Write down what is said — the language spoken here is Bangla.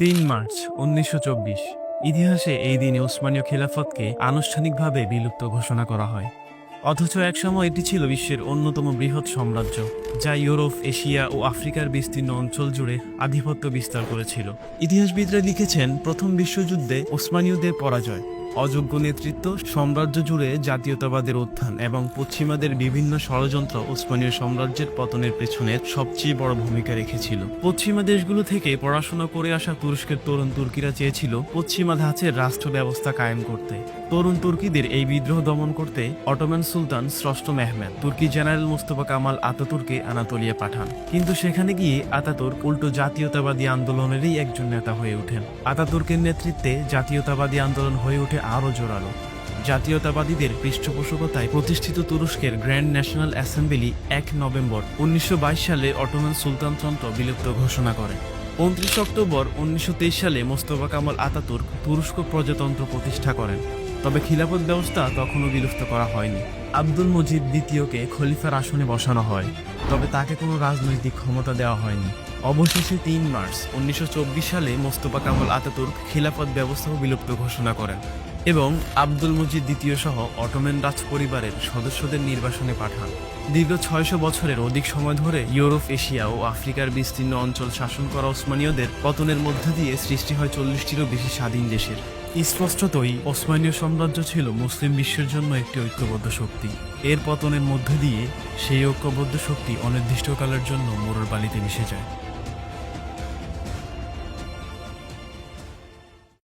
তিন মার্চ, উনিশশো চব্বিশ। ইতিহাসে এই দিনে ওসমানীয় খেলাফতকে আনুষ্ঠানিকভাবে বিলুপ্ত ঘোষণা করা হয়। অথচ একসময় এটি ছিল বিশ্বের অন্যতম বৃহৎ সাম্রাজ্য, যা ইউরোপ, এশিয়া ও আফ্রিকার বিস্তীর্ণ অঞ্চল জুড়ে আধিপত্য বিস্তার করেছিল। ইতিহাসবিদরা লিখেছেন, প্রথম বিশ্বযুদ্ধে ওসমানীয়দের পরাজয় অযোগ্য নেতৃত্ব, সাম্রাজ্য জুড়ে জাতীয়তাবাদের উত্থান এবং পশ্চিমাদের বিভিন্ন ষড়যন্ত্র ওসমানীয় সাম্রাজ্যের পতনের পেছনে সবচেয়ে বড় ভূমিকা রেখেছিল। পশ্চিমা দেশগুলো থেকে পড়াশোনা করে আসা তুরস্কের তরুণ তুর্কিরা চেয়েছিল পশ্চিমা ধাঁচের রাষ্ট্র ব্যবস্থা কায়েম করতে। তরুণ তুর্কিদের এই বিদ্রোহ দমন করতে অটোম্যান সুলতান ষষ্ঠ মেহমেদ, তুর্কি জেনারেল মুস্তফা কামাল আতাতুর্কে আনাতোলিয়া পাঠান। কিন্তু সেখানে গিয়ে আতাতুর্ক উল্টো জাতীয়তাবাদী আন্দোলনেরই একজন নেতা হয়ে ওঠেন। আতাতুর্কের নেতৃত্বে জাতীয়তাবাদী আন্দোলন হয়ে ওঠে আরও জোরালো। জাতীয়তাবাদীদের পৃষ্ঠপোষকতায় প্রতিষ্ঠিত তুরস্কের গ্র্যান্ড ন্যাশনাল অ্যাসেম্বলি এক নভেম্বর উনিশশো বাইশ সালে অটোম্যান সুলতানতন্ত্র বিলুপ্ত ঘোষণা করে। উনত্রিশ অক্টোবর উনিশশো তেইশ সালে মোস্তফা কামাল আতাতুর্ক তুরস্ক প্রজাতন্ত্র প্রতিষ্ঠা করেন। তবে খিলাফত ব্যবস্থা তখনও বিলুপ্ত করা হয়নি। আব্দুল মজিদ দ্বিতীয়কে খলিফার আসনে বসানো হয়, তবে তাকে কোনো রাজনৈতিক ক্ষমতা দেওয়া হয়নি। অবশেষে তিন মার্চ উনিশশো চব্বিশ সালে মোস্তফা কামাল আতাতুর্ক খিলাফত ব্যবস্থাও বিলুপ্ত ঘোষণা করেন। এবং আব্দুল মজিদ দ্বিতীয় সহ অটোমেন রাজ পরিবারের সদস্যদের নির্বাসনে পাঠান। দীর্ঘ ছয়শো বছরের অধিক সময় ধরে ইউরোপ, এশিয়া ও আফ্রিকার বিস্তীর্ণ অঞ্চল শাসন করা ওসমানীয়দের পতনের মধ্য দিয়ে সৃষ্টি হয় চল্লিশটিরও বেশি স্বাধীন দেশের। স্পষ্টতই ওসমানীয় সাম্রাজ্য ছিল মুসলিম বিশ্বের জন্য একটি ঐক্যবদ্ধ শক্তি। এর পতনের মধ্য দিয়ে সেই ঐক্যবদ্ধ শক্তি অনির্দিষ্টকালের জন্য মোরর বালিতে মিশে যায়।